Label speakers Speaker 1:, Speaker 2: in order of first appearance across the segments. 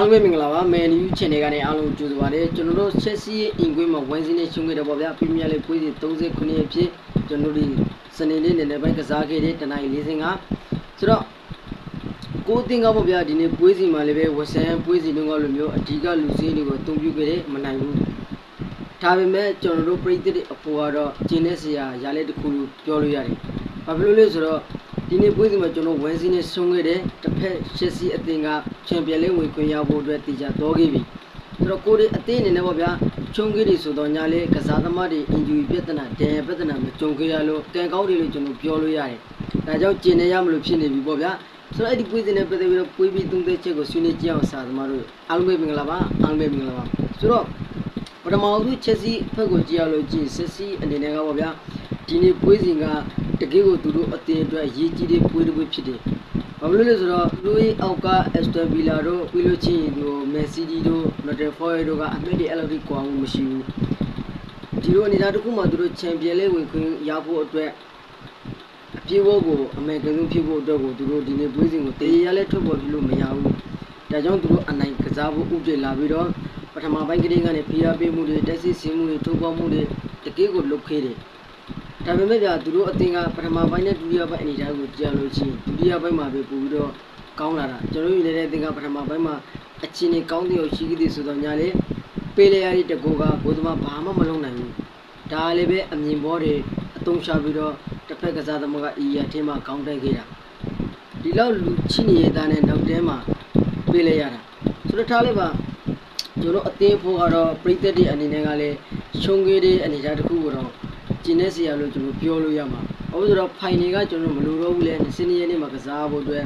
Speaker 1: အားလုံးပဲမင်္ဂလာပါမယ်နယူး channel ကနေအားလုံးကြိုဆိုပါရစေကျွန်တော်တို့ Chelsea ရဲ့အင်ကွင်းမှာဝန်စီနဲ့ရှုံးခဲ့တယ်ပေါ့ဗျာပရီးမီးယားလိပွဲစဉ်39ရက်ဖြစ်ကျွန်တော်တို့စနေနေ့နေ့ပိုင်းကစားခဲ့တဲ့တနင်္လာနေ့45ဆိုတော့ကိုတင်ကပေါ့ဗျာဒီနေ့ပွဲစီမှာလည်းပဲဝဆန်ပွဲစီတုန်းကလိုမျိုးအဓိကလူစင်းတွေကိုအသုံးပြုခဲ့တယ်မနိုင်ဘူးဒါပေမဲ့ကျွန်တော်တို့ပြည်သက်တဲ့အပေါ်ကတော့ကျင်းနေစရာရလဲတစ်ခုလို့ပြောလို့ရတယ်ဘာဖြစ်လို့လဲဆိုတော့ ဒီနေ့ပွဲစီမှာကျွန်တော်ဝန်စီနဲ့ရှုံးခဲ့တယ်တစ်ဖက် Chelsea အသင်းကချန်ပီယံလိဝင်ခွင့်ရဖို့အတွက်တည်ကြတော့ခဲ့ပြီဆိုတော့ကိုရီအသေးအနေနဲ့ပေါ့ဗျာချုံကြီးတွေဆိုတော့ညာလေကစားသမားတွေအင်ဂျူပြဿနာဒဏ်ပြဿနာမကြုံခဲ့ရလို့ကံကောင်းတယ်လို့ကျွန်တော်ပြောလို့ရတယ်။ဒါကြောင့်ကျင်နေရမလို့ဖြစ်နေပြီပေါ့ဗျာ။ဆိုတော့အဲ့ဒီပွေးစင်နဲ့ပတ်သက်ပြီးတော့ပွေးပြီးသုံးသက်ချက်ကိုဆွေးနွေးကြည့်အောင်စာသမားတို့အားလုံးပဲမင်္ဂလာပါအားလုံးပဲမင်္ဂလာပါ။ဆိုတော့ပထမဆုံးချက်စီဖက်ကိုကြည့်ရလို့ကြည့်စစ်စီအနေနဲ့ကပေါ့ဗျာ ဒီနေ့ပွေးစင်ကတကယ်ကိုသူတို့အသေးအတွက်အရေးကြီးတဲ့ပွေးတစ်ပွေးဖြစ်တယ်။ဘာလို့လဲဆိုတော့လူကြီးအောက်က Aston Villa တို့ပြီးလို့ချင်းတို့ Man City တို့ Nottingham Forest တို့ကအမှတ်တွေအဲ့လိုကြီးကွာမှုမရှိဘူးဒီလိုအနေအထားတစ်ခုမှသူတို့ချန်ပီယံလေးဝင်ခွင့်ရဖို့အတွက်အပြေဝကိုအမေကန်ဆုံးဖြစ်ဖို့အတွက်ကိုသူတို့ဒီနေ့ပွဲစဉ်ကိုတေးရလဲထွက်ပေါ်ပြလို့မရဘူးဒါကြောင့်သူတို့အနိုင်ကစားဖို့ဥပဒေလာပြီးတော့ပထမပိုင်းကလေးကနေဖိအားပေးမှုတွေတက်စီစင်းမှုတွေထိုးပေါက်မှုတွေတကယ်ကိုလုတ်ခဲ့တယ် ဒါပေမဲ့ဗျာသူတို့အသင်ကပထမပိုင်းနဲ့ဒုတိယပိုင်းအနေအထားကိုကြည့်ရလို့ရှိရင်ဒုတိယပိုင်းမှာပဲပို့ပြီးတော့ကောင်းလာတာကျွန်တော်တို့ယူနေတဲ့အသင်ကပထမပိုင်းမှာအချင်းနေကောင်းတဲ့ရှိသေးတယ်ဆိုတော့ညာလေပေးလေရတဲ့တကူကဘိုးသမားဘာမှမလုပ်နိုင်ဘူးဒါလည်းပဲအမြင်ပေါ်တွေအတုံးချပြီးတော့တစ်ဖက်ကစားသမားကအီယာထင်းမှာကောင်းတိုက်ခဲ့တာဒီလောက်လူချိနေရတဲ့နဲ့နောက်တဲမှာပေးလေရတာဆိုတော့ထားလိုက်ပါကျွန်တော်အသေးဖို့ကတော့ပြိသက်တွေအနေနဲ့ကလည်းရှုံးခဲ့တဲ့အနေအထားတစ်ခုကိုတော့ ကျင်းနေစီရလို့ကျွန်တော်ပြောလို့ရမှာ။ဟုတ်ဆိုတော့ဖိုင်တွေကကျွန်တော်မလိုတော့ဘူးလေ20ရက်နေ့မှာကစားဖို့အတွက်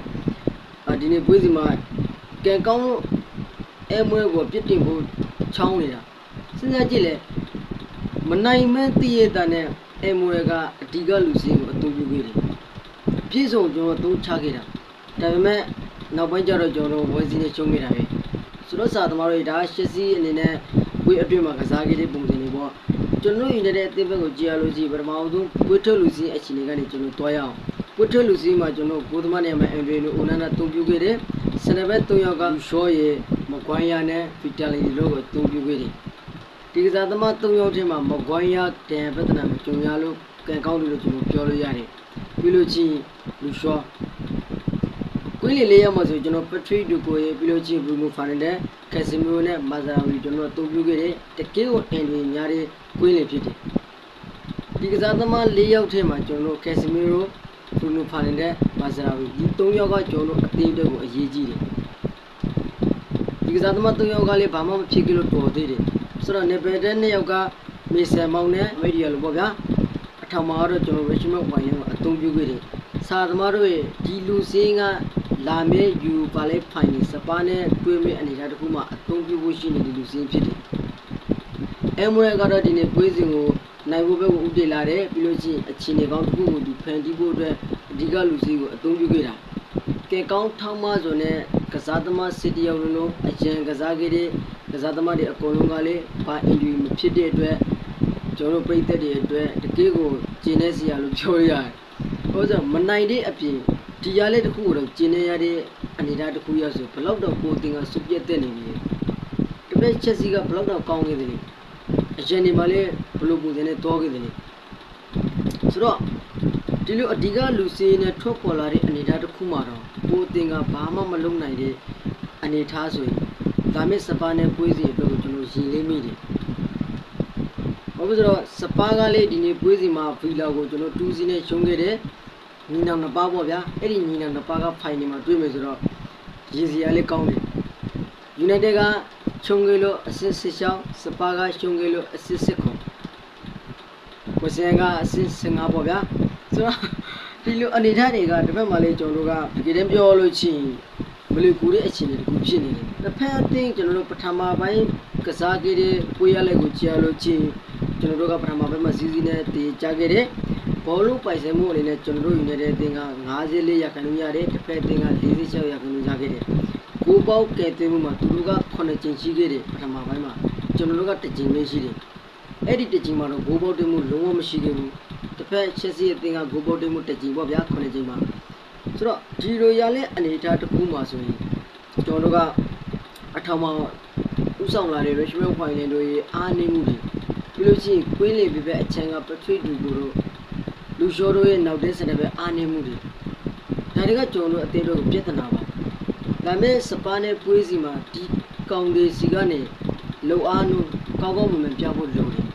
Speaker 1: အာဒီနေ့ပွဲစီမှာကံကောင်းလို့အဲမွဲကိုပြစ်တင်ဖို့ချောင်းနေတာ။စဉ်းစားကြည့်လေမနိုင်မန်းတည့်ရတဲ့နဲ့အဲမွဲကအဓိကလူစင်းကိုအတူပြုခဲ့တယ်။ပြည့်စုံကျွန်တော်သုံးချခဲ့တာ။ဒါပေမဲ့နောက်ပိုင်းကျတော့ကျွန်တော်ဝယ်စီနဲ့ရှုံးခဲ့တာပဲ။ဆိုတော့စာသမားတွေဒါရှစ်စီးအနေနဲ့ဝေးအတွင်းမှာကစားခဲ့တဲ့ပုံစံတွေပေါ့ ကျွန်တော်ယူနေတဲ့အသင်းဘက်ကိုကြည့်ရလို့ရှိရင်ပထမဆုံးဝေးထုတ်လူစီးအချိန်တွေကနေကျွန်တော်တွားရအောင်ဝေးထုတ်လူစီးမှာကျွန်တော်ကိုသမားနေရာမှာအန်ဒရီလိုအိုနန်နာတုံပြူခဲ့တယ်စနဘက်၃ယောက်ကရှော့ရဲ့မကွိုင်းယာနဲ့ဗီတာလီတို့ကိုတုံပြူခဲ့တယ်ဒီကစားသမား၃ယောက်ထဲမှာမကွိုင်းယာတန်ပဒနာမကြုံရလို့ကံကောင်းတယ်လို့ကျွန်တော်ပြောလို့ရတယ်ပြီးလို့ချင်းလူရှော့ ကွင်းလီလေးရောက်မှဆိုကျွန်တော်ပထရီဒူကိုရဲ့ပြီးလို့ချင်းဘရူနိုဖာနန်ဒက်ကက်ဆီမီယိုနဲ့မာဇာဝီကျွန်တော်အသုံးပြုခဲ့တဲ့တကယ်ကိုအန်ဒီများတဲ့ကွင်းလီဖြစ်တယ်ဒီကစားသမား၄ယောက်ထဲမှာကျွန်တော်ကက်ဆီမီယိုဘရူနိုဖာနန်ဒက်မာဇာဝီဒီ၃ယောက်ကကျွန်တော်အသင်းအတွက်ကိုအရေးကြီးတယ်ဒီကစားသမား၃ယောက်ကလည်းဘာမှမဖြစ်ကြလို့တော်သေးတယ်ဆိုတော့နေပယ်တဲ့၂ယောက်ကမေဆန်မောင်နဲ့မီဒီယာလို့ပေါ့ဗျာအထောင်မှာတော့ကျွန်တော် Richmond Wine ကိုအသုံးပြုခဲ့တယ်စာသမားတို့ရဲ့ဒီလူစင်းက လာမဲ့ယူပါလဲဖိုင်နေစပါးနဲ့တွေ့မဲ့အနေအထားတစ်ခုမှအသုံးပြုဖို့ရှိနေတဲ့လူစင်းဖြစ်တယ်။အမွဲကတော့ဒီနေ့ပွဲစဉ်ကိုနိုင်ဖို့ဘက်ကိုဥတည်လာတယ်ပြီးလို့ချင်းအချင်းတွေကောင်းတစ်ခုကိုသူဖန်တီးဖို့အတွက်အဓိကလူစင်းကိုအသုံးပြုခဲ့တာ။ကဲကောင်းထောင်းမဆိုနဲ့ကစားသမားစစ်တယောက်လုံးလုံးအကျံကစားခဲ့တဲ့ကစားသမားတွေအကုန်လုံးကလည်းဘာအင်ဂျီမဖြစ်တဲ့အတွက်ကျွန်တော်တို့ပြည်သက်တွေအတွက်တကယ်ကိုကျင်းနေစီရလို့ပြောရရတယ်။ဟိုဆိုမနိုင်တဲ့အပြင် ဒီရလေးတစ်ခုကိုတော့ကျင်းနေရတဲ့အနေအထားတစ်ခုရဆိုဘလောက်တော့ကိုတင်ကစုပြတ်တက်နေပြီတပည့်ချက်စီကဘလောက်တော့ကောင်းနေတယ်လေအရင်ဒီမှာလေဘလို့ပုံစံနဲ့တောခဲ့တယ်လေဆိုတော့ဒီလိုအဓိကလူစီနဲ့ထွက်ပေါ်လာတဲ့အနေအထားတစ်ခုမှာတော့ကိုတင်ကဘာမှမလုပ်နိုင်တဲ့အနေအထားဆိုရင်ဒါမဲ့စပါးနဲ့ပွေးစီအတွက်ကိုကျွန်တော်ရည်လေးမိတယ်ဘာဖြစ်လို့ဆိုတော့စပါးကလေးဒီနေ့ပွေးစီမှာဗီလာကိုကျွန်တော်2စီနဲ့ရှုံးခဲ့တယ် ညီနောင်နှစ်ပါးပေါ့ဗျာအဲ့ဒီညီနောင်နှစ်ပါးကဖိုင်နေမှာတွေ့မယ်ဆိုတော့ရည်စရာလေးကောင်းတယ်ယူနိုက်တက်ကရှုံးခဲ့လို့အဆစ်စစ်ရှောင်းစပါးကရှုံးခဲ့လို့အဆစ်စစ်ခွန်ဝစင်ကအဆစ်15ပေါ့ဗျာဆိုတော့ဒီလိုအနေထားတွေကတစ်ဖက်မှာလေးကျွန်တော်တို့ကတကယ်တမ်းပြောလို့ချင်းမလီကူတဲ့အခြေအနေတခုဖြစ်နေတယ်။တစ်ဖက်အသင်းကျွန်တော်တို့ပထမပိုင်းကစားခဲ့တဲ့ပွဲရလက်ကိုကြာလို့ချင်းကျွန်တော်တို့ကပထမပိုင်းမှာစီးစီးနဲ့တည်ကြခဲ့တဲ့ ဘောလုံးပိုင်ဆိုင်မှုအနေနဲ့ကျွန်တော်တို့ယူနေတဲ့အသင်းက54ရာခိုင်နှုန်းရတယ်တစ်ဖက်အသင်းက46ရာခိုင်နှုန်းရခဲ့တယ်။ကိုပေါက်ကဲတင်မှုမှာသူတို့က9ကျင်းရှိခဲ့တယ်ပထမပိုင်းမှာကျွန်တော်တို့က1ကျင်းပဲရှိတယ်။အဲ့ဒီ1ကျင်းမှာတော့ဂိုးပေါက်တင်မှုလုံးဝမရှိခဲ့ဘူး။တစ်ဖက်ချက်စီအသင်းကဂိုးပေါက်တင်မှု1ကျင်းပေါ့ဗျာ9ကျင်းမှာဆိုတော့ဒီလိုရလဲအနေအထားတစ်ခုမှာဆိုရင်ကျွန်တော်တို့ကအထောင်မှာဥဆောင်လာတဲ့ Richmond Final တို့ရဲ့အားနည်းမှုတွေပြီးလို့ရှိရင်ကွင်းလေပြပဲအချမ်းက Patrick Dugo တို့ လူရှိုးတို့ရဲ့နောက်တဲ့စတဲ့ပဲအားနည်းမှုတွေဒါတွေကကျွန်တော်တို့အသေးတို့ပြဿနာပါဒါမဲ့စပါးနဲ့ပွေးစီမှာဒီကောင်တွေစီကနေလုံအားနုကောင်းကောင်းမွန်မွန်ပြဖို့လိုတယ်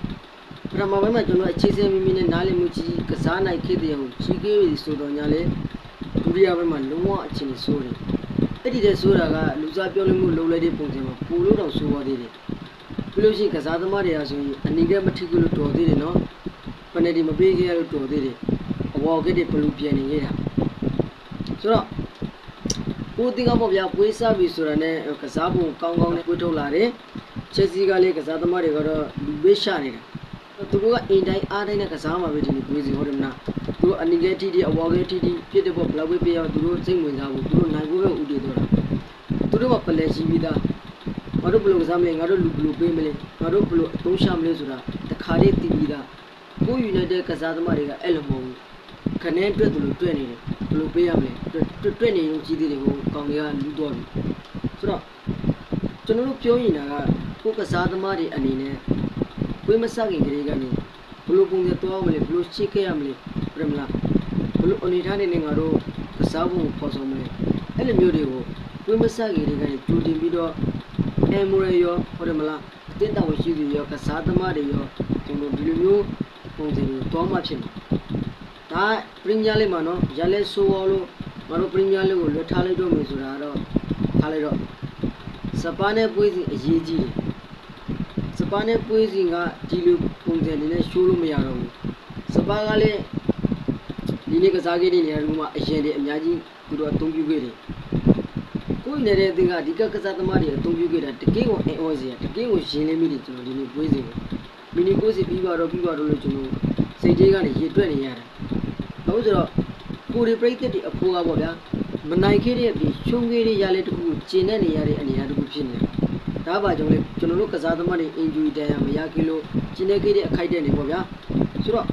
Speaker 1: ပထမပိုင်းမှာကျွန်တော်အခြေစင်းမိမိနဲ့နားလည်မှုကြီးကစားနိုင်ခဲ့တဲ့အောင်ကြီးကြီးဆိုတော့ညာလေဒုတိယပိုင်းမှာလုံးဝအခြေအနေဆိုးတယ်အဲ့ဒီတဲ့ဆိုတာကလူစားပြောလို့မှုလုံးလိုက်တဲ့ပုံစံမှာပူလို့တော့ဆိုးသွားသေးတယ်ပြီးလို့ရှိရင်ကစားသမားတွေကဆိုရင်အနီကမထိကူလို့တော်သေးတယ်နော် ပနယ်ဒီမပေးခဲ့ရလို့တော်သေးတယ်အဝေါ်ကတဲ့ဘလူးပြန်နေခဲ့တာဆိုတော့ကိုတင်ကပေါ့ဗျာပွေးစားပြီဆိုတာနဲ့ကစားပုံကောင်းကောင်းနဲ့ပွေးထုတ်လာတယ်ချက်စီကလည်းကစားသမားတွေကတော့လူပေးရှာနေတာသူတို့ကအင်တိုင်းအားတိုင်းနဲ့ကစားမှာပဲဒီလိုပွေးစီဟုတ်တယ်မလားသူတို့အနီကတီတီအဝေါ်ကတီတီဖြစ်တဲ့ပေါ့ဘလောက်ပဲပြရအောင်သူတို့စိတ်ဝင်စားဖို့သူတို့နိုင်ဖို့ပဲဥတည်တော့တာသူတို့ကပလဲရှိပြီးသားငါတို့ဘယ်လိုကစားမလဲငါတို့လူဘယ်လိုပေးမလဲငါတို့ဘယ်လိုအသုံးချမလဲဆိုတာတခါလေးသိပြီးသား ကိုယူနိုက်တက်ကစားသမားတွေကအဲ့လိုမဟုတ်ဘူးခနဲ့အတွက်သူတို့တွေ့နေတယ်ဘယ်လိုပေးရမလဲတွေ့တွေ့နေရင်ကြီးသေးတယ်ဟိုကောင်တွေကလူတော့ပြီဆိုတော့ကျွန်တော်တို့ပြောရင်တာကကိုကစားသမားတွေအနေနဲ့ဝိမစခင်ကလေးကနေဘယ်လိုပုံစံသွားမလဲဘယ်လိုရှင်းခဲ့ရမလဲပြမလားဘယ်လိုအနေထားနေနဲ့ငါတို့ကစားဖို့ပေါ်ဆောင်မလဲအဲ့လိုမျိုးတွေကိုဝိမစကြီးတွေကကြိုတင်ပြီးတော့အမိုရရောဟုတ်တယ်မလားတင်းတောင်ရှိသူရောကစားသမားတွေရောကျွန်တော်ဒီလိုမျိုး ပုံစံမျိုးတောမှဖြစ်မှာဒါပရင်းညာလေးမှာနော်ရလဲဆိုးအောင်လို့မတို့ပရင်းညာလေးကိုလွတ်ထားလိုက်တော့မယ်ဆိုတာတော့ထားလိုက်တော့စပါးနဲ့ပွေးစီအရေးကြီးတယ်စပါးနဲ့ပွေးစီကဒီလိုပုံစံနေနဲ့ရှိုးလို့မရတော့ဘူးစပါးကလည်းဒီနေ့ကစားခဲ့တဲ့နေရာတွေမှာအရင်တည်းအများကြီးသူတို့အသုံးပြုခဲ့တယ်ကိုယ်နေတဲ့အသင်းကဒီကကစားသမားတွေအသုံးပြုခဲ့တာတကယ်ကိုအင်အောစရာတကယ်ကိုရင်လေးမိတယ်ကျွန်တော်ဒီနေ့ပွဲစဉ်ကို မီနီကိုစီပြီးပါတော့ပြီးပါတော့လို့ကျွန်တော်စိတ်ကြီးကနေရေတွက်နေရတယ်။ဟုတ်ဆိုတော့ကိုရီပရိသတ်တွေအဖိုးကပေါ့ဗျာမနိုင်ခဲ့တဲ့အပြင်ရှုံးခဲ့တဲ့ရလဲတစ်ခုကိုကျင်တဲ့နေရတဲ့အနေအထားတစ်ခုဖြစ်နေတယ်။ဒါပါကြောင့်လေကျွန်တော်တို့ကစားသမားတွေအင်ဂျူရီတန်ရမရခဲ့လို့ကျင်နေခဲ့တဲ့အခိုက်အတန့်တွေပေါ့ဗျာ။ဆိုတော့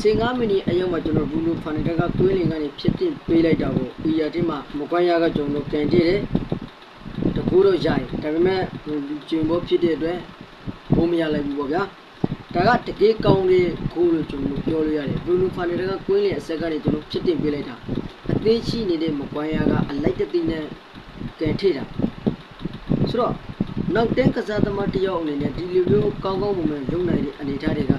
Speaker 1: 15မိနစ်အရောက်မှာကျွန်တော်ဘူလူဖန်တက်ကကွေးလင်ကနေဖြစ်တင်ပေးလိုက်တာကိုအီယာတင်းမှာမကွမ်းရကကျွန်တော်ကန်ကြည့်တယ်တကူတော့ရိုက်ဒါပေမဲ့လူကျင်ဖို့ဖြစ်တဲ့အတွက် ဘိုးမရလိုက်ဘူးပေါ့ဗျာဒါကတကယ်ကောင်းတဲ့ကိုလို့ကျွန်တော်ပြောလို့ရတယ်ဘူလူဖန်တက်ကကွေးလင်အဆက်ကနေကျွန်တော်ဖြစ်တင်ပေးလိုက်တာအသေးရှိနေတဲ့မကွမ်းရကအလိုက်တသိနဲ့ကန်ထိတာဆိုတော့နောက်တန်းကစားသမားတစ်ယောက်အနေနဲ့ဒီလိုမျိုးကောင်းကောင်းမွန်မွန်လုပ်နိုင်တဲ့အနေအထားတွေက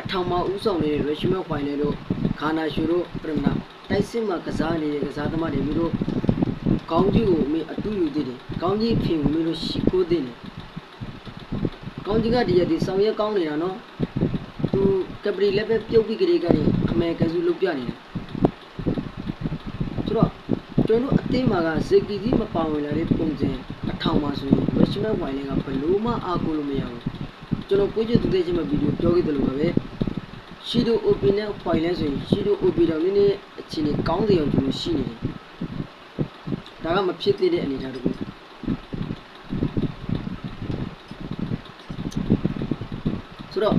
Speaker 1: အထောင်မဥဆောင်နေတဲ့ Regiment Final တို့ခါနာရှူတို့ပြမနာတိုက်စစ်မှာကစားနေတဲ့ကစားသမားတွေမျိုးတို့ကောင်းကြီးကိုမင်းအတူယူသေးတယ်ကောင်းကြီးဖင်ကိုမင်းတို့ရှိခိုးသေးတယ် ကောင်းကြီးကဒီရက်ဒီဆောင်ရွက်ကောင်းနေတာနော်သူကပရီလည်းပဲပြုတ်ပြီးကြတဲ့ကနေအမေကန်စုလုပ်ပြနေတယ်ဆိုတော့ကျွန်တော်တို့အသင်းမှာကဇက်ကီကြီးမပါဝင်လာတဲ့ပုံစံအထောင်ပါဆိုရင် Regiment Final ကဘလို့မှအားကိုးလို့မရဘူးကျွန်တော်ကိုကြည့်သူတဲ့ချင်းမှာဗီဒီယိုပြောခဲ့တယ်လို့ပါပဲရှီဒို OP နဲ့ file လဲဆိုရင်ရှီဒို OP တော့နည်းနည်းအခြေအနေကောင်းစေအောင်ကျွန်တော်ရှိနေတယ်ဒါကမဖြစ်သေးတဲ့အနေအထားတစ်ခု ဆိုတော့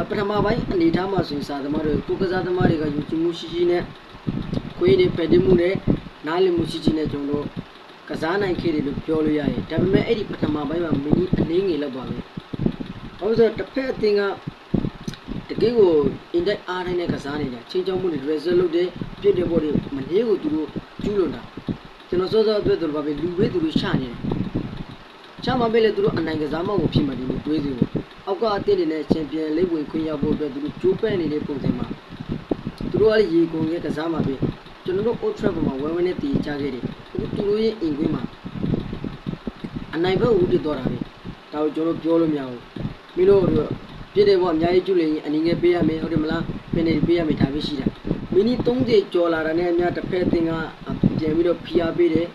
Speaker 1: အပထမပိုင်းအနေအထားမှာဆိုရင်စာသမားတွေကိုကစားသမားတွေကယူကြည်မှုရှိရှိနဲ့ခွေးတွေဖယ်တင်မှုနဲ့နားလည်မှုရှိရှိနဲ့ကျွန်တော်တို့ကစားနိုင်ခဲ့တယ်လို့ပြောလို့ရတယ်ဒါပေမဲ့အဲ့ဒီပထမပိုင်းမှာမီနီအလေးငယ်လောက်ပါပဲဘာလို့ဆိုတော့တစ်ဖက်အသင်းကတကယ်ကို index အားတိုင်းနဲ့ကစားနေတာချင်းချောင်းမှုတွေ result လုပ်တဲ့ပြည့်တဲ့ဘောတွေမနေကိုသူတို့ကျူးလွန်တာကျွန်တော်စောစောအတွက်သူတို့ဘာပဲလူပဲသူတို့ရှာနေတယ်ရှာမှပဲလေသူတို့အနိုင်ကစားမောက်ကိုဖြစ်မှဒီလိုတွေးစီကို အောက်ကအသင်းတွေနဲ့ချန်ပီယံလိပ်ဝင်ခွင့်ရဖို့အတွက်သူတို့ကြိုးပမ်းနေတဲ့ပုံစံမှာသူတို့ကလေရေကုန်ရဲ့ကစားမှာပဲကျွန်တော်တို့ Old Trafford မှာဝဲဝဲနဲ့တည်ကြခဲ့တယ်သူတို့ရဲ့အင်ကွင်းမှာအနိုင်ဘက်ဦးတည်တော့တာပဲဒါကိုကျွန်တော်ပြောလို့မရဘူးမင်းတို့ပြည့်တယ်ပေါ့အများကြီးကျွလေရင်အနည်းငယ်ပေးရမယ်ဟုတ်တယ်မလားပင်နေပေးရမယ်ဒါပဲရှိတာမီနီ30ကျော်လာတာနဲ့အများတစ်ဖက်အသင်းကပြန်ပြီးတော့ဖိအားပေးတယ်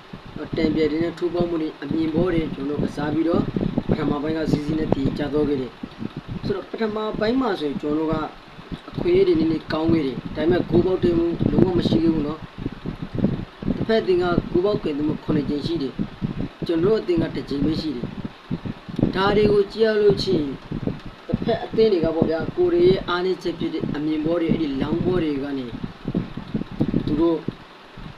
Speaker 1: တန်ပြဲတွေနဲ့ထိုးပေါင်းမှုတွေအမြင်ပေါ်တွေကျွန်တော်ကစားပြီးတော့ပ ထမပိုင်းကစီစီနဲ့တည်ကြတော့ခဲ့တယ်ဆိုတော့ပထမပိုင်းမှာဆိုရင်ကျွန်တော်ကအခွင့်အရေးတွေနည်းနည်းကောင်းခဲ့တယ်ဒါပေမဲ့ဂိုးပေါက်တင်မှုလုံးဝမရှိခဲ့ဘူးเนาะတစ်ဖက်အသင်းကဂိုးပေါက်ကင်မှု9ကျင်းရှိတယ်ကျွန်တော်အသင်းကတစ်ကျင်းပဲရှိတယ်ဒါတွေကိုကြည့်ရလို့ချင်းတစ်ဖက်အသင်းတွေကပေါ့ဗျာကိုရီးယားအားနည်းချက်ဖြစ်တဲ့အမြင်ပေါ်တွေအဲ့ဒီလောင်းပေါ်တွေကနေသူတို့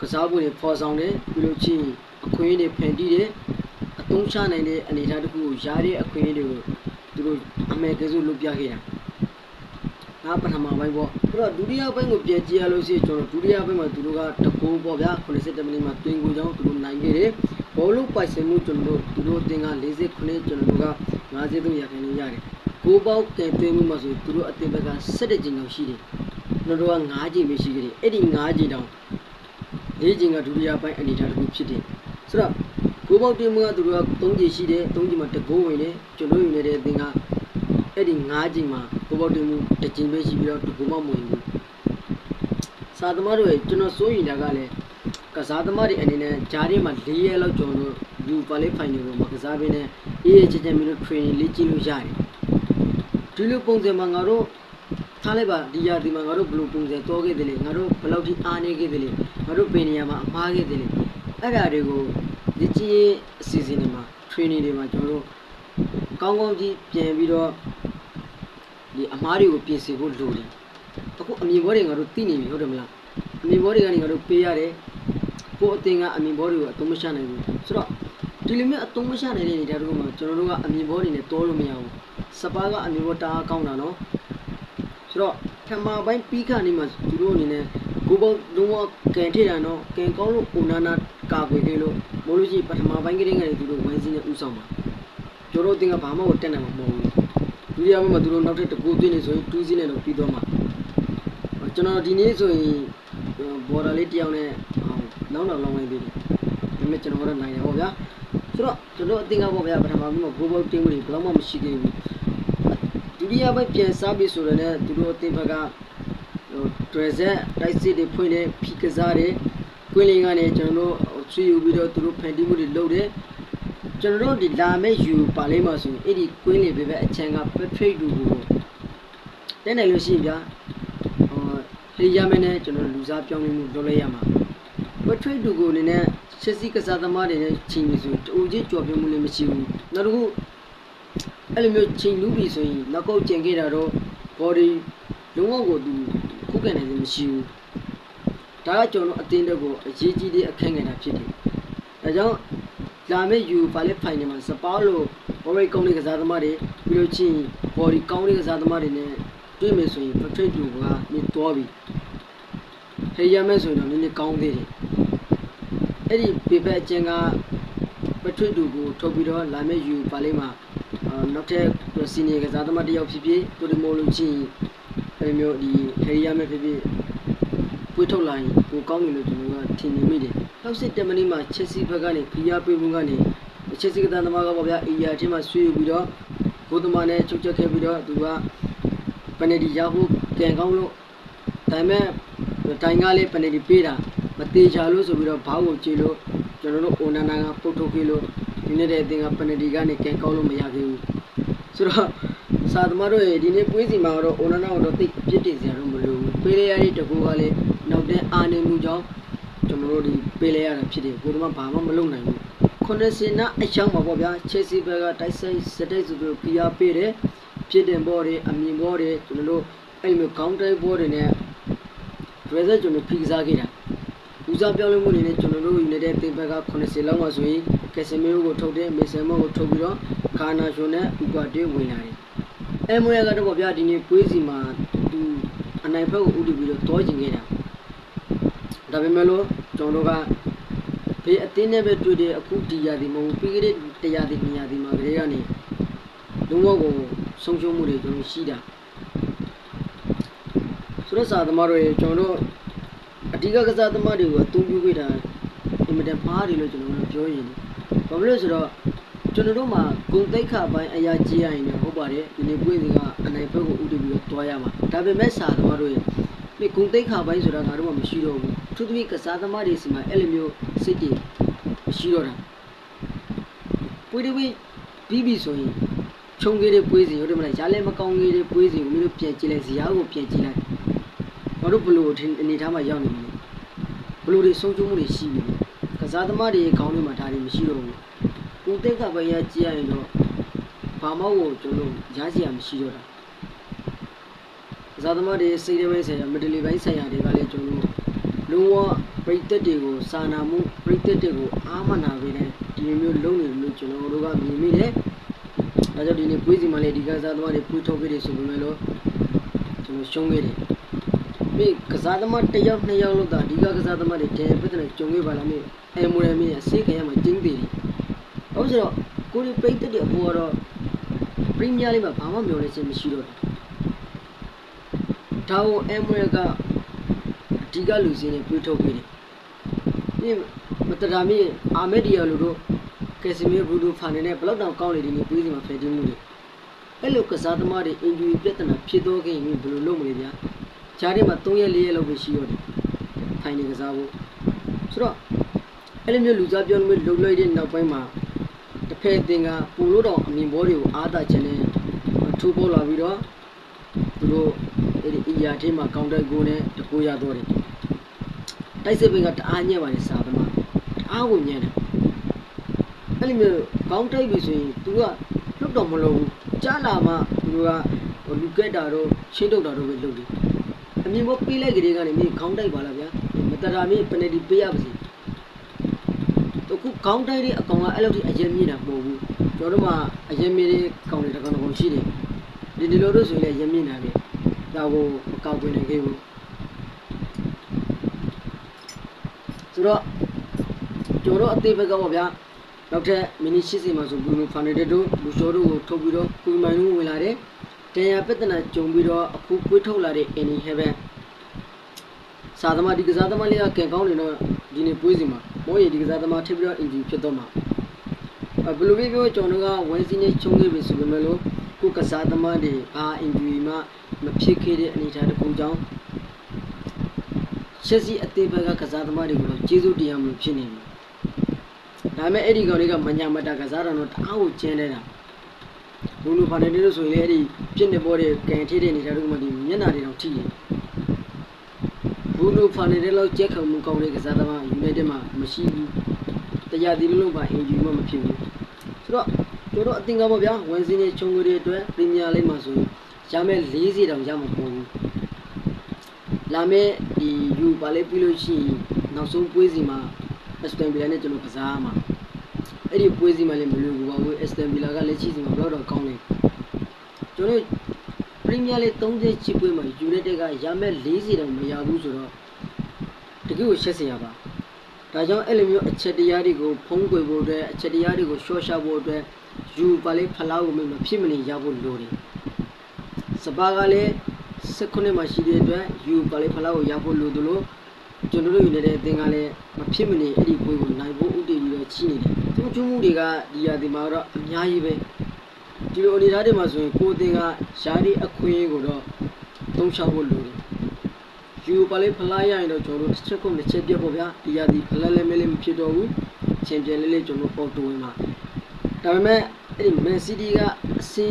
Speaker 1: ကစားဖို့တွေပေါ်ဆောင်တယ်ပြီးလို့ချင်းအခွင့်အရေးတွေဖန်တီးတယ်အ သုံးချနိုင်တဲ့အနေအထားတစ်ခုကိုရားတဲ့အခွင့်အရေးတွေကိုသူတို့အမေကစုလုပ်ပြခဲ့တာဒါပထမပိုင်းပေါ့အဲ့တော့ဒုတိယပိုင်းကိုပြန်ကြည့်ရလို့ရှိရင်ကျွန်တော်ဒုတိယပိုင်းမှာသူတို့ကတကူပေါ့ဗျာ87မိနစ်မှာတွင်ကိုကြောင်းသူတို့နိုင်ခဲ့တယ်ဘောလုံးပိုက်ဆင်မှုကျွန်တော်တို့သူတို့အသင်းက48ကျွန်တော်တို့က53ရာခိုင်နှုန်းရတယ်ကိုပေါက်ကင်သွင်းမှုမှာဆိုသူတို့အသင်းဘက်က17ကျင်းလောက်ရှိတယ်ကျွန်တော်တို့က9ကျင်းပဲရှိခဲ့တယ်အဲ့ဒီ9ကျင်းတောင်၄ကျင်းကဒုတိယပိုင်းအနေအထားတစ်ခုဖြစ်တယ်ဆိုတော့ ကိုပေါက်တင်မှုကသူတို့က3ကျင်းရှိတယ်3ကျင်းမှာတကိုးဝင်တယ်ကျွန်တော်ယူနေတဲ့အသင်းကအဲ့ဒီ9ကျင်းမှာကိုပေါက်တင်မှုတစ်ကျင်းပဲရှိပြီးတော့တကူမမဝင်ဘူးစာသမားတို့ရဲ့ကျွန်တော်စိုးရင်တာကလည်းကစားသမားတွေအနေနဲ့ဂျားတွေမှာ၄ရက်လောက်ကျွန်တော်တို့ယူပါလေးဖိုင်တွေကိုမကစားဘဲနဲ့အေးအေးချမ်းချမ်းမျိုး training လေ့ကျင့်လို့ရတယ်ဒီလိုပုံစံမှာငါတို့ထားလိုက်ပါဒီရာဒီမှာငါတို့ဘယ်လိုပုံစံတောခဲ့တယ်လေငါတို့ဘယ်လောက်ထိအားနေခဲ့တယ်လေငါတို့ဘယ်နေရာမှာအမှားခဲ့တယ်လေအဲ့ဒါတွေကို လေ့ကျင့်ရေးအစီအစဉ်တွေမှာ training တွေမှာကျွန်တော်တို့ကောင်းကောင်းကြီးပြန်ပြီးတော့ဒီအမှားတွေကိုပြင်ဆင်ဖို့လိုတယ်အခုအမြင်ဘောတွေငါတို့သိနေပြီဟုတ်တယ်မလားအမြင်ဘောတွေကနေငါတို့ပေးရတယ်ကိုယ်အတင်ကအမြင်ဘောတွေကိုအသုံးမချနိုင်ဘူးဆိုတော့ဒီလိုမျိုးအသုံးမချနိုင်တဲ့နေရာတို့မှာကျွန်တော်တို့ကအမြင်ဘောတွေနဲ့တောလို့မရဘူးစပါးကအမြင်ဘောတအားကောင်းတာနော်ဆိုတော့ထမပိုင်းပြီးခါနေမှာသူတို့အနေနဲ့ ကိုပေါလုံးဝကန်ထိတာနော်ကန်ကောင်းလို့အိုနာနာကာကွယ်ခဲ့လို့မို့လို့ရှိရင်ပထမပိုင်းကလေးကနေသူတို့ဝိုင်းစင်းနဲ့ဥဆောင်ပါကျော်တို့တင်ကဘာမှကိုတက်နိုင်မှာမဟုတ်ဘူးဒုတိယပိုင်းမှာသူတို့နောက်ထပ်တစ်ကူသွင်းနေဆိုရင်2စီးနဲ့တော့ပြီးတော့မှာကျွန်တော်ဒီနေ့ဆိုရင်ဘော်ဒါလေးတယောက်နဲ့နောက်နောက်လောင်းလိုက်သေးတယ်ဒါပေမဲ့ကျွန်တော်ကတော့နိုင်တယ်ပေါ့ဗျာဆိုတော့ကျွန်တော်အတင်ကပေါ့ဗျာပထမပိုင်းမှာကိုပေါတင်းမှုတွေဘယ်တော့မှမရှိသေးဘူးဒုတိယပိုင်းပြန်စားပြီဆိုတော့လည်းသူတို့အသင်းဘက်ကဟို ဒရဇက်တိုက်စစ်တွေဖွင့်တယ်ဖီကစားတယ်ကွင်းလင်းကနေကျွန်တော်တို့ဆွေးယူပြီးတော့သူတို့ဖန်တီးမှုတွေလုပ်တယ်ကျွန်တော်တို့ဒီလာမဲ့ယူပါလိမ့်မှာဆိုရင်အဲ့ဒီကွင်းလင်းပဲပဲအချမ်းကပက်ထရိတ်လူကိုတဲ့နိုင်လို့ရှိရင်ဗျာဟိုဟေးရမယ်နဲ့ကျွန်တော်လူစားပြောင်းလဲမှုလုပ်လိုက်ရမှာပက်ထရိတ်လူကိုအနေနဲ့ချက်စီကစားသမားတွေနဲ့ချိန်ပြီဆိုတူချင်းကြော်ပြမှုလည်းမရှိဘူးနောက်တစ်ခုအဲ့လိုမျိုးချိန်လူးပြီဆိုရင်နောက်ကုတ်ကျင်ခဲ့တာတော့ body လုံးဝကိုသူ ခုခံနိုင်ခြင်းမရှိဘူးဒါကကျွန်တော်အတင်းတက်ကိုအရေးကြီးတဲ့အခက်ငယ်တာဖြစ်တယ်ဒါကြောင့်လာမယ့်ယူပါလက်ဖိုင်နယ်မှာစပါလို့ body ကောင်းတဲ့ကစားသမားတွေပြီးလို့ချင်း body ကောင်းတဲ့ကစားသမားတွေနဲ့တွေ့မယ်ဆိုရင် portrait တူကနေတော့ပြီဟေးရမယ်ဆိုရင်တော့နည်းနည်းကောင်းသေးတယ်အဲ့ဒီပေပက်အကျဉ်းက portrait တူကိုထုတ်ပြီးတော့လာမယ့်ယူပါလိမ့်မှာအာနောက်ထပ်စီနီယာကစားသမားတစ်ယောက်ဖြစ်ဖြစ်တိုဒီမိုလိုချင်း အဲဒီမျိုးဒီဟယ်ရီယာမဲဖြစ်ဖြစ်ပွေးထုတ်လာရင်ကိုကောင်းတယ်လို့ကျွန်တော်ကထင်နေမိတယ်။နောက်စစ်တမနီမှာချက်စီဘက်ကနေဖီယာပေးမှုကနေချက်စီကစားသမားကပေါ့ဗျာအေရီယာချင်းမှာဆွေးယူပြီးတော့ဘုသမားနဲ့ချုပ်ချက်ခဲ့ပြီးတော့သူကပနယ်ဒီရဖို့ကံကောင်းလို့ဒါပေမဲ့တိုင်ကားလေးပနယ်ဒီပေးတာမသေးချာလို့ဆိုပြီးတော့ဘားကိုကြည့်လို့ကျွန်တော်တို့အိုနာနာကပုတ်ထုတ်ခဲ့လို့ဒီနေ့တဲ့အတင်းကပနဒီကနေကန်ကောက်လို့မရသေးဘူး ဆိုတော့စာသမားတို့ရဲ့ဒီနေ့ပွဲစီမှာတော့အိုနနာတော့တိတ်ပြစ်တင်စရာတော့မလိုဘူးပေးလေရတဲ့တကူကလည်းနောက်တဲ့အာနေမှုကြောင့်ကျွန်တော်တို့ဒီပေးလေရတာဖြစ်တယ်ကိုတော့ဘာမှမလုပ်နိုင်ဘူးခုနှစ်စင်နာအချောင်းမှာပေါ့ဗျာချက်စီဘက်ကတိုက်ဆိုင်စတဲ့ဆိုပြီးဖိအားပေးတယ်ဖြစ်တင်ဘောတွေအမြင်ဘောတွေကျွန်တော်တို့အဲ့လိုကောင်းတိုက်ဘောတွေနဲ့ဒရက်ဆက်ကျွန်တော်ဖိကစားခဲ့တာဦးစားပြောင်းလဲမှုအနေနဲ့ကျွန်တော်တို့ယူနေတဲ့တင်ဘက်က80လောက်မှဆိုရင် ကက်စမီယိုကိုထုတ်တယ်မေဆန်မောကိုထုတ်ပြီးတော့ခါနာရှွန်နဲ့ဥကွာတေးဝင်လာတယ်အဲမိုရကတော့ဗျာဒီနေ့ကွေးစီမှာသူအနိုင်ဘက်ကိုဥတည်ပြီးတော့တောကျင်ခဲ့တာဒါပေမဲ့လို့ကျွန်တော်တို့ကဘေးအတင်းနဲ့ပဲတွေ့တယ်အခုဒီရာဒီမဟုတ်ပြီးကြတဲ့တရားဒီနေရာဒီမှာကလေးကနေလုံးဝကိုဆုံးရှုံးမှုတွေကျွန်တော်ရှိတာဆိုတော့စာသမားတို့ရေကျွန်တော်တို့အဓိကကစားသမားတွေကိုအသုံးပြုခဲ့တာအင်မတန်မှားတယ်လို့ကျွန်တော်တို့ပြောရင် ဘာဖြစ်လို့ဆိုတော့ကျွန်တော်တို့မှာဂုံတိတ်ခပိုင်းအရာကြီးရရင်လည်းဟုတ်ပါတယ်ဒီနေ့ပွဲစီကအနိုင်ဘက်ကိုဥတည်ပြီးတော့တွားရမှာဒါပေမဲ့စာသမားတို့ရေဒီဂုံတိတ်ခပိုင်းဆိုတာငါတို့ကမရှိတော့ဘူးသူသမီးကစားသမားတွေစီမှာအဲ့လိုမျိုးစိတ်တွေမရှိတော့တာပွဲတွေပြီးပြီဆိုရင်ခြုံကြီးတဲ့ပွဲစီဟုတ်တယ်မလားရားလည်းမကောင်းကြီးတဲ့ပွဲစီကိုမင်းတို့ပြန်ကြည့်လိုက်ဇရာကိုပြန်ကြည့်လိုက်ငါတို့ဘလို့အနေထားမှာရောက်နေပြီဘလို့တွေဆုံးချုံမှုတွေရှိပြီ ကစားသမားတွေခေါင်းထဲမှာဒါတွေမရှိတော့ဘူးကိုတက်ကပဲရကြည့်ရရင်တော့ဘာမှကိုကျွန်တော်ရစီရမရှိတော့တာကစားသမားတွေစိတ်ထဲပိုင်းဆိုင်ရာမီဒလီပိုင်းဆိုင်ရာတွေကလည်းကျွန်တော်လုံးဝပရိသတ်တွေကိုစာနာမှုပရိသတ်တွေကိုအားမနာပေးတဲ့ဒီလိုမျိုးလုံးနေလို့ကျွန်တော်တို့ကမြင်မိတယ်။ဒါကြောင့်ဒီနေ့ပွေးစီမှာလည်းဒီကစားသမားတွေပွေးထုတ်ခဲ့တယ်ဆိုပေမဲ့လို့ကျွန်တော်ရှုံးခဲ့တယ်။ပြီးကစားသမားတစ်ယောက်နှစ်ယောက်လို့သာဒီကကစားသမားတွေတဲပြဿနာကြုံခဲ့ပါလားမင်း အဲမူရမင်းအစိတ်ခရမှာကျင်းသေးတယ်။ဟုတ်ဆိုတော့ကိုဒီပရိသတ်တွေအပေါ်တော့ပရီးမီးယားလိမှာဘာမှမျှော်လင့်ချက်မရှိတော့ဘူး။ဒါကိုအဲမူရကအဓိကလူစင်းနဲ့ပွေးထုတ်ခဲ့တယ်။ဒီမတရာမီအာမက်ဒီယာလူတို့ကက်စီမီဘူဒူဖန်နေတဲ့ဘလောက်တောင်ကောင်းနေတယ်ဒီပွေးစီမှာဖယ်တင်မှုတွေအဲ့လိုကစားသမားတွေအင်ဂျူရီပြဿနာဖြစ်တော့ခဲ့ရင်ဘယ်လိုလုပ်မလဲဗျာဂျားထဲမှာ3ရက်4ရက်လောက်ပဲရှိရတယ်ထိုင်နေကစားဖို့ဆိုတော့ အဲ့လိုမျိုးလူစားပြောလို့လုံလိုက်တဲ့နောက်ပိုင်းမှာတစ်ဖက်တင်ကပူလို့တော့အမြင်ဘောတွေကိုအားသာခြင်းနဲ့ထိုးပေါ်လာပြီးတော့သူတို့အဲ့ဒီအီယာထဲမှာကောင်တက်ကိုနဲ့တကူရတော့တယ်တိုက်စစ်ဘင်ကတအားညက်ပါလေစားသမားတအားကိုညံ့တယ်အဲ့လိုမျိုးကောင်းတိုက်ပြီဆိုရင် तू ကလွတ်တော့မလို့ဘူးကြားလာမှသူတို့ကလူကက်တာတော့ချင်းတုတ်တာတော့ပဲလုပ်တယ်အမြင်ဘောပေးလိုက်ကလေးကနေမင်းခေါင်းတိုက်ပါလားဗျာမတရာမင်းပနယ်တီပေးရပါစေ တခုခေါင်းတိုက်တဲ့အကောင်ကအဲ့လိုထိအရင်မြင်တာမဟုတ်ဘူးကျွန်တော်တို့မှအရင်မြင်တဲ့ကောင်တွေတကောင်တကောင်ရှိတယ်ဒီဒီလိုလို့ဆိုရင်လည်းရင်မြင်တာပဲဒါကိုမကောက်ခွင့်နိုင်ခဲ့ဘူးဆိုတော့ကျွန်တော်တို့အသေးဘက်ကပေါ့ဗျာနောက်ထပ်မီနီ80မှာဆိုဘူနိုဖာနေတက်တို့လူရှောတို့ကိုထုတ်ပြီးတော့ကူမိုင်နူးဝင်လာတယ်တန်ရာပက်တနာကြုံပြီးတော့အခုကွေးထုတ်လာတဲ့အင်နီဟဲဘန်စာသမားဒီကစားသမားလေးကကံကောင်းနေတော့ဒီနေ့ပွေးစီမှာ မောရီဒီကစားသမားထပ်ပြီးတော့အင်ဂျီဖြစ်တော့မှာအဘလူဘီပြောကျွန်တော်ကဝဲစီနဲ့ချုံခဲ့ပြီဆိုပေမဲ့လို့ကိုကစားသမားတွေအာအင်ဂျီမှမဖြစ်ခဲ့တဲ့အနေအထားတစ်ခုကြောင့်ချက်စီအသေးဘက်ကကစားသမားတွေကိုကျေးဇူးတရားမလို့ဖြစ်နေတယ်ဒါပေမဲ့အဲ့ဒီကောင်တွေကမညာမတာကစားတော်တော့တအားကိုကျင်းနေတာဘူးလူဖာနေတယ်လို့ဆိုရင်လည်းအဲ့ဒီပြစ်နေပေါ်တဲ့ကန်ထိတဲ့နေတာတို့ကမှဒီမျက်နှာတွေတော့ထိတယ်ဘူး လူဖာနေတယ်လို့ကြက်ခံမှုကောင်းတဲ့ကစားသမားယူနိုက်တက်မှာမရှိဘူးတရားဒီလုံးလုံးပါအင်ဂျီမှမဖြစ်ဘူးဆိုတော့တို့တော့အသင်္ကာပေါ့ဗျာဝန်စင်းနဲ့ချုံကိုတွေအတွက်ပရီးမီးယားလိမှာဆိုရင်ရမယ်40တောင်ရမှာပေါ့ဘူးလာမယ့်ဒီယူပါလေပြီးလို့ရှိရင်နောက်ဆုံးပွဲစီမှာအစတန်ဗီလာနဲ့ကျွန်တော်ကစားမှာအဲ့ဒီပွဲစီမှာလည်းမလွယ်ဘူးပါဘူးအစတန်ဗီလာကလက်ရှိစီမှာဘယ်တော့ကောင်းလဲကျွန်တော်ပ ရီးမီးယားလိ30ချီပွဲမှာယူနိုက်တက်ကရမယ်40တောင်မရဘူးဆိုတော့တကယ်ကိုရှက်စရာပါဒါကြောင့်အဲ့လိုမျိုးအချက်တရားတွေကိုဖုံးကွယ်ဖို့အတွက်အချက်တရားတွေကိုရှော့ရှာဖို့အတွက်ယူပါလေဖလားကိုမဖြစ်မနေရဖို့လိုတယ်စပါကလည်း16မှာရှိတဲ့အတွက်ယူပါလေဖလားကိုရဖို့လိုသလိုကျွန်တော်တို့ယူနေတဲ့အသင်ကလည်းမဖြစ်မနေအဲ့ဒီပွဲကိုနိုင်ဖို့ဥတည်ပြီးတော့ချီနေတယ်သူကျူးမှုတွေကဒီရာဒီမှာတော့အများကြီးပဲ ဒီလိုအနေအထားတွေမှာဆိုရင်ကိုယ်အသင်ကရှားဒီအခွင့်အရေးကိုတော့သုံးချဖို့လိုတယ်ယူပါလေဖလားရရင်တော့ကျွန်တော်တို့တစ်ချက်ခုတစ်ချက်ပြတ်ပေါ့ဗျာဒီရာဒီဖလားလည်းမလေးမဖြစ်တော့ဘူးချန်ပီယံလေးလေးကျွန်တော်ပေါ်တူဝင်မှာဒါပေမဲ့အဲ့ဒီမန်စီးတီးကအစီ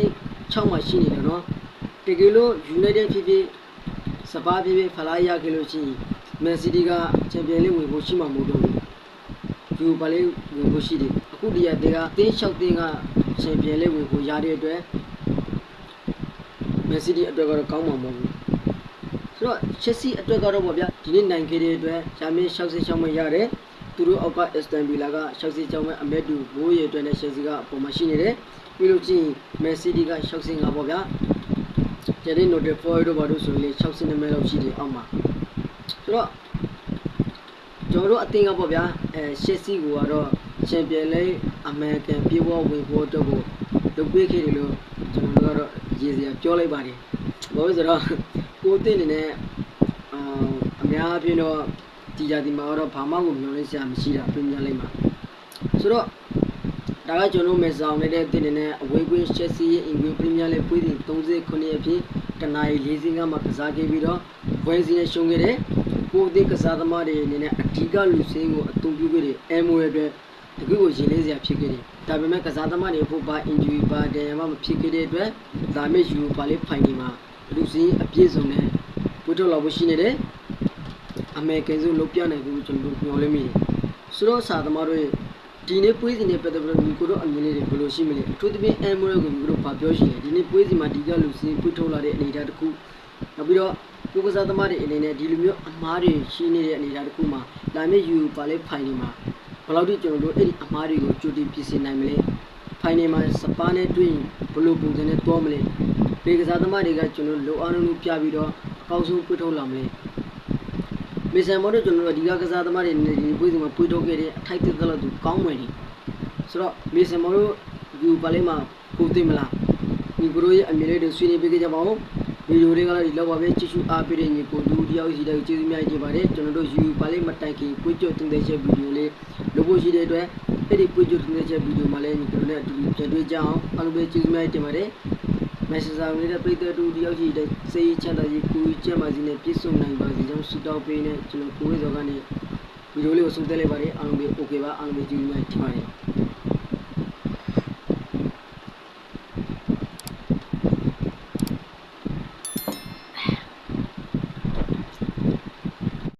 Speaker 1: 6မှာရှိနေတယ်နော်တကယ်လို့ United ဖြစ်ဖြစ်စပါးဖြစ်ဖြစ်ဖလားရခဲ့လို့ရှိရင်မန်စီးတီးကချန်ပီယံလိဝင်ဖို့ရှိမှာမဟုတ်တော့ဘူးယူပါလေဝင်ဖို့ရှိတယ်အခုဒီရတဲ့ကတင်းလျှောက်တင်းက ချန်ပီယံလိဝင်ဖို့ရတဲ့အတွက်မန်စီးတီးအတွက်ကတော့ကောင်းမှာမဟုတ်ဘူးဆိုတော့ချက်စီအတွက်ကတော့ပေါ့ဗျာဒီနေ့နိုင်ခဲ့တဲ့အတွက်ဂျာမင်း66မှရတယ်သူတို့အောက်ကအက်စတန်ဗီလာက66မှအမက်တူဘိုးရအတွက်နဲ့ချက်စီကအပေါ်မှာရှိနေတယ်ပြီးလို့ချင်းမန်စီးတီးက65ပေါ့ဗျာကျတဲ့ note 4တို့ဘာလို့ဆိုရင်လေ62မဲလောက်ရှိတယ်အောက်မှာဆိုတော့ကျွန်တော်တို့အသင်ကပေါ့ဗျာအဲရှစ်စီကိုကတော့ ချန်ပီယံလိအမေရိကန်ပြေးပေါ်ဝင်ဖို့အတွက်ကိုလုပ်ပေးခဲ့တယ်လို့ကျွန်တော်တို့ကတော့ရည်စရာပြောလိုက်ပါတယ်ဘာလို့ဆိုတော့ကိုအသင်အနေနဲ့အာအများအပြားတော့ဒီကြဒီမှာတော့ဘာမှကိုမျှော်လင့်စရာမရှိတာပြင်ပြလိုက်မှာဆိုတော့ဒါကကျွန်တော်မေဆောင်နေတဲ့တင်နေတဲ့ away win Chelsea ရဲ့ English Premier League ပွဲစဉ်39အဖြစ်တနအီ45မှာကစားခဲ့ပြီးတော့ဘွဲစီနဲ့ရှုံးခဲ့တဲ့ကိုအသင်းကစားသမားတွေအနေနဲ့အဓိကလူစင်းကိုအသုံးပြုခဲ့တဲ့ MO ရဲ့အတွက် တကယ်ကိုရင်လေးစရာဖြစ်ခဲ့တယ်ဒါပေမဲ့ကစားသမားတွေဖို့ဘာ injury ဘာဒဏ်ရာမှမဖြစ်ခဲ့တဲ့အတွက်ဒါမဲ့ယူပါလေးဖိုင်ဒီမှာလူစင်းအပြည့်စုံနဲ့ဝတ်ထုတ်လောက်ဖို့ရှိနေတယ်အမေကန်စုလုံးပြနိုင်ဘူးကျွန်တော်ပြောလို့မိတယ်ဆိုတော့စာသမားတို့ဒီနေ့ပွဲစဉ်နဲ့ပတ်သက်ပြီးတော့ဒီကိုတော့အမြင်လေးတွေဘယ်လိုရှိမလဲအထူးသဖြင့် MO ကိုဒီကိုတော့ဗာပြောရှိတယ်ဒီနေ့ပွဲစဉ်မှာဒီကလူစင်းပွတ်ထုတ်လာတဲ့အနေအထားတစ်ခုနောက်ပြီးတော့ကိုကစားသမားတွေအနေနဲ့ဒီလိုမျိုးအမားတွေရှိနေတဲ့အနေအထားတစ်ခုမှာလာမယ့်ယူပါလေဖိုင်တွေမှာ ဘယ်လောက်ထိကျွန်တော်တို့အဲ့ဒီအမားတွေကိုကြိုတင်ပြင်ဆင်နိုင်မလဲဖိုင်တွေမှာစပါးနဲ့တွေ့ရင်ဘယ်လိုပုံစံနဲ့တွားမလဲဒီကစားသမားတွေကကျွန်တော်လိုအားလုံးပြပြီးတော့အကောင်းဆုံးပြထုတ်လာမလဲမီဆန်မော်တို့ကျွန်တော်တို့ဒီကကစားသမားတွေနေဒီပွဲစဉ်မှာပွေထုတ်ခဲ့တဲ့အထိုက်သက်သက်လို့သူကောင်းမယ်ဒီဆိုတော့မီဆန်မော်တို့ယူပါလေမှာကိုသိမလားဒီပရိုရဲ့အမြင်လေးတွေဆွေးနွေးပေးကြပါဦး ဗီဒီယိုလေးကတော့ဒီလောက်ပါပဲကြည့်ရှုအားပေးတဲ့ညီကိုလူတယောက်စီတိုင်းကျေးဇူးများကြီးပါတယ်ကျွန်တော်တို့ YouTube ပါလေးမတိုင်ခင်ပွင့်ကျွတ်တင်တဲ့ချက်ဗီဒီယိုလေးလုပ်ဖို့ရှိတဲ့အတွက်အဲ့ဒီပွင့်ကျွတ်တင်တဲ့ချက်ဗီဒီယိုမှာလည်းညီတို့နဲ့အတူတူတွေ့ကြအောင်အားလုံးပဲကျေးဇူးများကြီးတင်ပါတယ် Messenger လေးတဲ့ပိတ်သက်တူတယောက်စီတိုင်းစေးချမ်းသာရေးကိုကြီးချက်ပါစီနဲ့ပြည့်စုံနိုင်ပါစေကြောင်းဆုတောင်းပေးနေကျွန်တော်ကိုဝေဇော်ကနေဗီဒီယိုလေးကိုဆုံးသက်လိုက်ပါတယ်အားလုံးပဲ okay ပါအားလုံးပဲကျေးဇူးများကြီးတင်ပါတယ်